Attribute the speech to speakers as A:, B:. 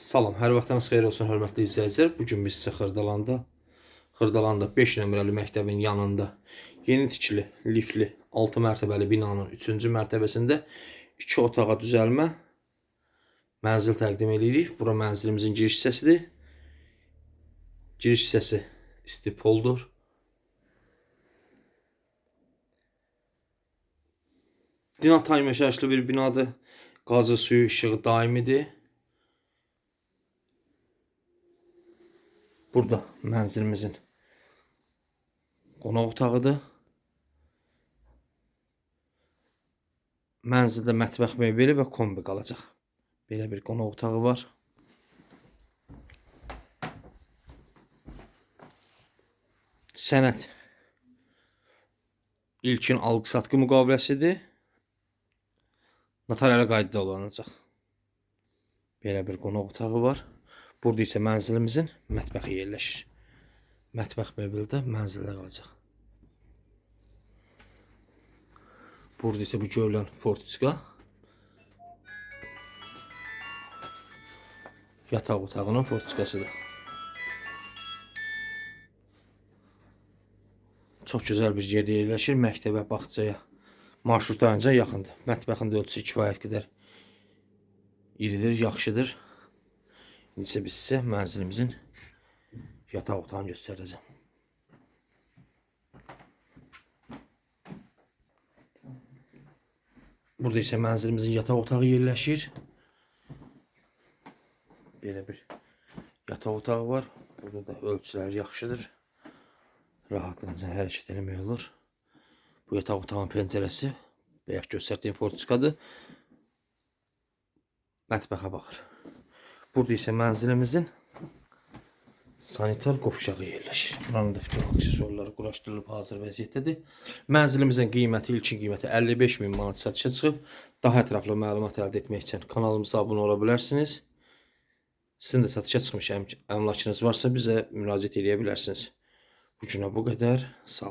A: Salam, hər vaxtınız xeyir olsun hörmətli izləyicilər. Bu gün biz sizə Xırdalanda, Xırdalanda 5 nömrəli məktəbin yanında yeni tikili, lifli 6 mərtəbəli binanın 3-cü mərtəbəsində 2 otağa düzəlmə mənzil təqdim edirik. Bura mənzilimizin giriş hissəsidir. Giriş hissəsi istipoldur. Bina yaşayışlı bir binadır. Qazı, suyu, işığı daimidir. Burada mənzilimizin qonaq otağıdır. Mənzildə mətbəx mebeli və kombi qalacaq. Belə bir qonaq otağı var. Sənəd ilkin alqı-satqı müqaviləsidir. Notarial qaydada olunacaq. Belə bir qonaq otağı var. Burada isə mənzilimizin mətbəxi yerləşir. Mətbəx mebeli də mənzildə qalacaq. Burada isə bu görülən fortiçka yataq otağının fortiçkasıdır. Çox gözəl bir yerdə yerləşir. Məktəbə, bağçaya, marşrutlarınca yaxındır. Mətbəxin də ölçüsü kifayət qədər iridir, yaxşıdır. İndi biz sizə mənzilimizin yataq otağını göstərəcəm. Burada isə mənzilimizin yataq otağı yerləşir. Belə bir yataq otağı var. Burada da ölçülər yaxşıdır. Rahatlıqla hərəkət eləmək olur. Bu yataq otağının pəncərəsi bayaq göstərdiyim fortikadır. Mətbəxə baxır. Burada isə mənzilimizin sanitar qovşağı yerləşir. Buranın da bütün aksesuarları quraşdırılıb hazır vəziyyətdədir. Mənzilimizin qiyməti, ilkin qiyməti 55 min manat satışa çıxıb. Daha ətraflı məlumat əldə etmək üçün kanalımıza abunə ola bilərsiniz. Sizin də satışa çıxmış əm- əmlakınız varsa bizə müraciət edə bilərsiniz. Bu günə bu qədər. Sağ